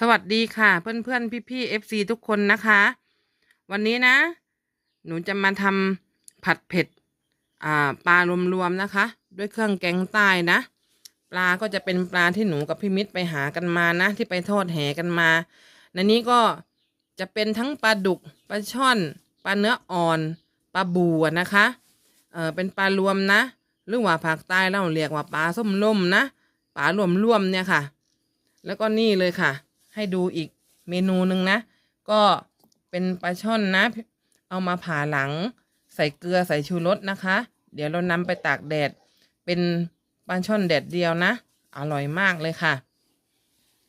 สวัสดีค่ะ เพื่อนเพื่อนพี่พี่เอฟซีทุกคนนะคะ วันนี้นะ หนูจะมาทำผัดเผ็ดอ่าปลารวมๆนะคะ ด้วยเครื่องแกงใต้นะ ปลาก็จะเป็นปลาที่หนูกับพี่มิตรไปหากันมานะ ที่ไปทอดแหกันมาในนี้ก็จะเป็นทั้งปลาดุกปลาช่อนปลาเนื้ออ่อนปลาบูอะนะคะเออเป็นปลารวมนะ หรือว่าภาคใต้เราเรียกว่าปลาส้มล่มนะปลารวมๆเนี่ยค่ะ แล้วก็นี่เลยค่ะ ให้ดูอีกเมนูหนึ่งนะ ก็เป็นปลาช่อนนะ เอามาผ่าหลัง ใส่เกลือใส่ชูรสนะคะ เดี๋ยวเรานำไปตากแดด เป็นปลาช่อนแดดเดียวนะ อร่อยมากเลยค่ะ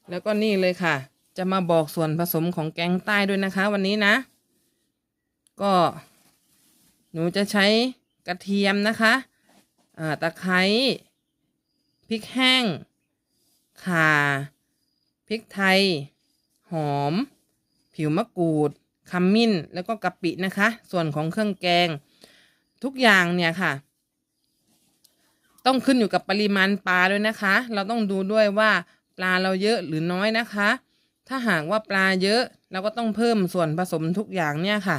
แล้วก็นี่เลยค่ะ จะมาบอกส่วนผสมของแกงใต้ด้วยนะคะ วันนี้นะ ก็ หนูจะใช้กระเทียมนะคะตะไคร้พริกแห้งข่า พริกไทย หอม ผิวมะกรูดขมิ้น แล้วก็กะปินะคะ ส่วนของเครื่องแกง ทุกอย่างเนี่ยค่ะ ต้องขึ้นอยู่กับปริมาณปลาด้วยนะคะ เราต้องดูด้วยว่าปลาเราเยอะหรือน้อยนะคะ ถ้าหากว่าปลาเยอะ เราก็ต้องเพิ่มส่วนผสมทุกอย่างเนี่ยค่ะ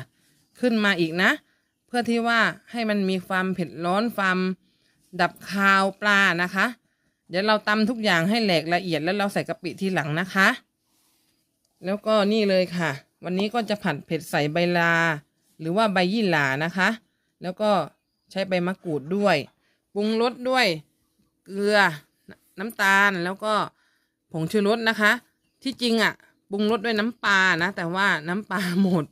ขึ้นมาอีกนะ เพื่อที่ว่าให้มันมีความเผ็ดร้อนความดับคาวปลานะคะ เดี๋ยวเราตำทุกอย่างให้แหลกละเอียดแล้วเราใส่กะปิทีหลังนะคะ แล้วก็นี่เลยค่ะ วันนี้ก็จะผัดเผ็ดใส่ใบลา หรือว่าใบยี่หร่านะคะ แล้วก็ใช้ใบมะกรูดด้วยปรุงรสด้วยเกลือน้ำตาลแล้วก็ผงชูรสนะคะ ที่จริงอะปรุงรสด้วยน้ำปลานะ แต่ว่าน้ำปลาหมด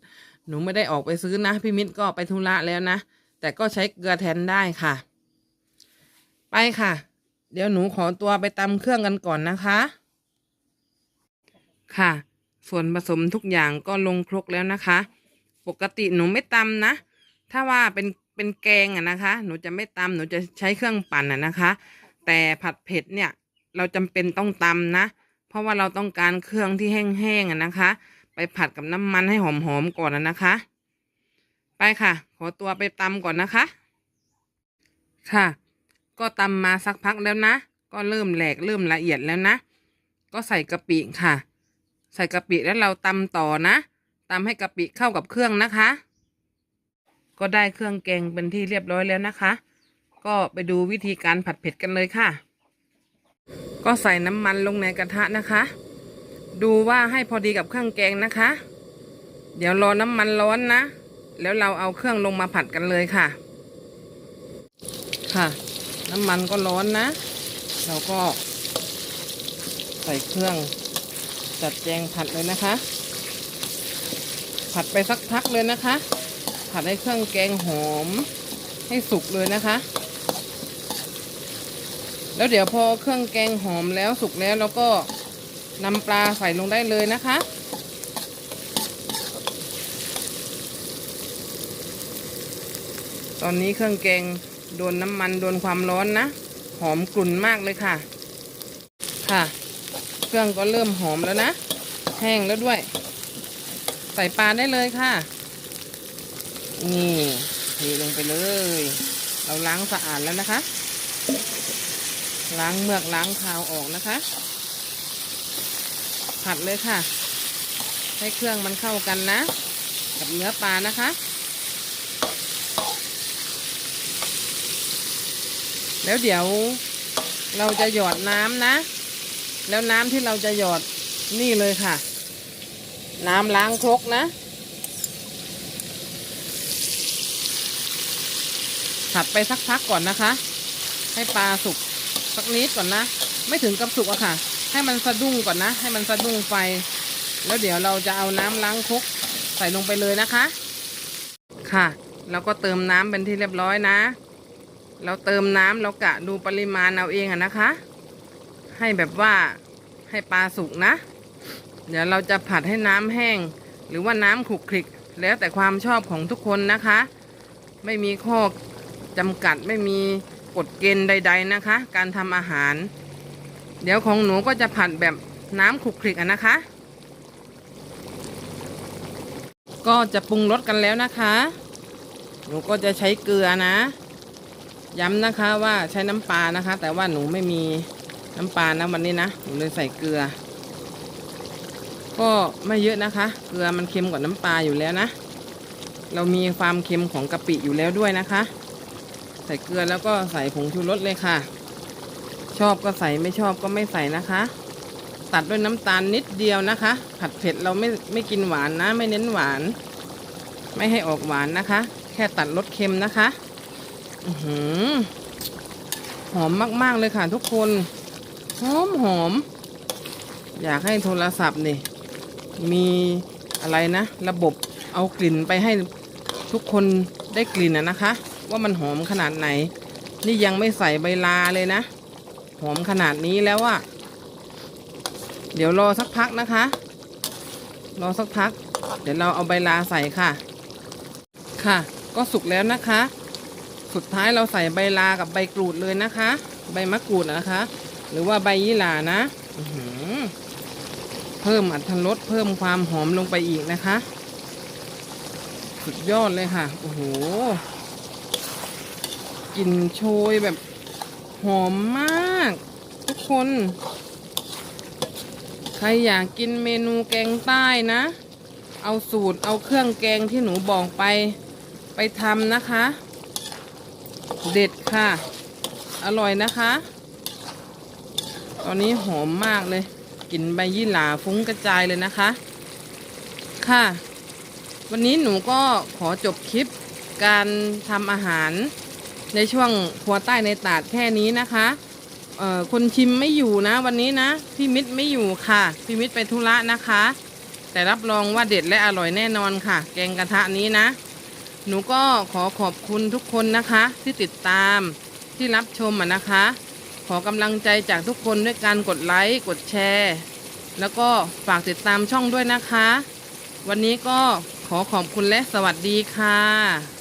หนูไม่ได้ออกไปซื้อนะพี่มิตรก็ไปธุระแล้วนะ แต่ก็ใช้เกลือแทนได้ค่ะ ไปค่ะ เดี๋ยวหนูขอตัวไปตำเครื่องกันก่อนนะคะ ค่ะ ส่วนผสมทุกอย่างก็ลงครกแล้วนะคะ ปกติหนูไม่ตำนะ ถ้าว่าเป็นเป็นแกงอะนะคะ หนูจะไม่ตำหนูจะใช้เครื่องปั่นอะนะคะ แต่ผัดเผ็ดเนี่ย เราจำเป็นต้องตำนะ เพราะว่าเราต้องการเครื่องที่แห้งๆอะนะคะ ไปผัดกับน้ำมันให้หอมๆก่อนนะนะคะ ไปค่ะ ขอตัวไปตำก่อนนะคะ ค่ะ ก็ตำมาสักพักแล้วนะ ก็เริ่มแหลกเริ่มละเอียดแล้วนะ ก็ใส่กะปิค่ะ ใส่กะปิแล้วเราตำต่อนะตำให้กะปิเข้ากับเครื่องนะคะ ก็ได้เครื่องแกงเป็นที่เรียบร้อยแล้วนะคะ ก็ไปดูวิธีการผัดเผ็ดกันเลยค่ะ ก็ใส่น้ำมันลงในกระทะนะคะ ดูว่าให้พอดีกับเครื่องแกงนะคะ เดี๋ยวรอน้ำมันร้อนนะ แล้วเราเอาเครื่องลงมาผัดกันเลยค่ะ ค่ะ น้ำมันก็ร้อนนะ เราก็ ใส่เครื่องจัดแจงผัดเลยนะคะ ผัดไปสักพักเลยนะคะ ผัดให้เครื่องแกงหอม ให้สุกเลยนะคะ แล้วเดี๋ยวพอเครื่องแกงหอมแล้วสุกแล้วเราก็นำปลาใส่ลงได้เลยนะคะตอนนี้เครื่องแกง โดนน้ำมันโดนความร้อนนะ หอมกลุ่นมากเลยค่ะ ค่ะ เครื่องก็เริ่มหอมแล้วนะ แห้งแล้วด้วย ใส่ปลาได้เลยค่ะ นี่เทลงไปเลย เราล้างสะอาดแล้วนะคะ ล้างเมือกล้างคาวออกนะคะ ผัดเลยค่ะ ให้เครื่องมันเข้ากันนะ กับเนื้อปลานะคะ แล้วเดี๋ยวเราจะหยอดน้ำนะ แล้วน้ำที่เราจะหยอดนี่เลยค่ะ น้ำล้างครกนะ ผัดไปสักพักก่อนนะคะ ให้ปลาสุกสักนิดก่อนนะ ไม่ถึงกับสุกอะค่ะ ให้มันสะดุ้งก่อนนะ ให้มันสะดุ้งไฟ แล้วเดี๋ยวเราจะเอาน้ำล้างครกใส่ลงไปเลยนะคะ ค่ะแล้วก็เติมน้ำเป็นที่เรียบร้อยนะ เราเติมน้ำเรากะดูปริมาณเอาเองอะนะคะ ให้แบบว่าให้ปลาสุกนะ เดี๋ยวเราจะผัดให้น้ำแห้ง หรือว่าน้ำขลุกคลิก แล้วแต่ความชอบของทุกคนนะคะ ไม่มีข้อจำกัดไม่มีกฎเกณฑ์ใด ๆนะคะ การทำอาหาร เดี๋ยวของหนูก็จะผัดแบบน้ำขลุกคลิกอะนะคะ ก็จะปรุงรสกันแล้วนะคะ หนูก็จะใช้เกลือนะ ย้ำนะคะว่าใช้น้ำปลานะคะ แต่ว่าหนูไม่มีน้ำปลานะวันนี้นะหนูเลยใส่เกลือ ก็ไม่เยอะนะคะ เกลือมันเค็มกว่าน้ำปลาอยู่แล้วนะ เรามีความเค็มของกะปิอยู่แล้วด้วยนะคะ ใส่เกลือแล้วก็ใส่ผงชูรสเลยค่ะ ชอบก็ใส่ไม่ชอบก็ไม่ใส่นะคะ ตัดด้วยน้ำตาลนิดเดียวนะคะ ผัดเผ็ดเราไม่ไม่กินหวานนะ ไม่เน้นหวาน ไม่ให้ออกหวานนะคะ แค่ตัดรสเค็มนะคะ หือหอมมากๆเลยค่ะทุกคน หอมหอม อยากให้โทรศัพท์นี่ มีอะไรนะ ระบบเอากลิ่นไปให้ทุกคนได้กลิ่นนะนะคะ ว่ามันหอมขนาดไหน นี่ยังไม่ใส่ใบลาเลยนะ หอมขนาดนี้แล้วอะเดี๋ยวรอสักพักนะคะ รอสักพัก เดี๋ยวเราเอาใบลาใส่ค่ะ ค่ะ ก็สุกแล้วนะคะ สุดท้ายเราใส่ใบลากับใบกรูดเลยนะคะ ใบมะกรูดนะคะ หรือว่าใบยี่หร่านะเพิ่มอัตรสเพิ่มความหอมลงไปอีกนะคะ สุดยอดเลยค่ะ โอ้โหกลิ่นโชยแบบหอมมาก ทุกคน ใครอยากกินเมนูแกงใต้นะ เอาสูตรเอาเครื่องแกงที่หนูบอกไป ไปทำนะคะ เด็ดค่ะ อร่อยนะคะ ตอนนี้หอมมากเลยกลิ่นใบยี่หร่าฟุ้งกระจายเลยนะคะ ค่ะ วันนี้หนูก็ขอจบคลิปการทำอาหารในช่วงครัวใต้ในตาดแค่นี้นะคะเอ่อคนชิมไม่อยู่นะวันนี้นะพี่มิตรไม่อยู่ค่ะพี่มิตรไปธุระนะคะ แต่รับรองว่าเด็ดและอร่อยแน่นอนค่ะ แกงกระทะนี้นะ หนูก็ขอขอบคุณทุกคนนะคะ ที่ติดตามที่รับชมอะนะคะ ขอกำลังใจจากทุกคนด้วยการกดไลค์กดแชร์ แล้วก็ฝากติดตามช่องด้วยนะคะ วันนี้ก็ขอขอบคุณและสวัสดีค่ะ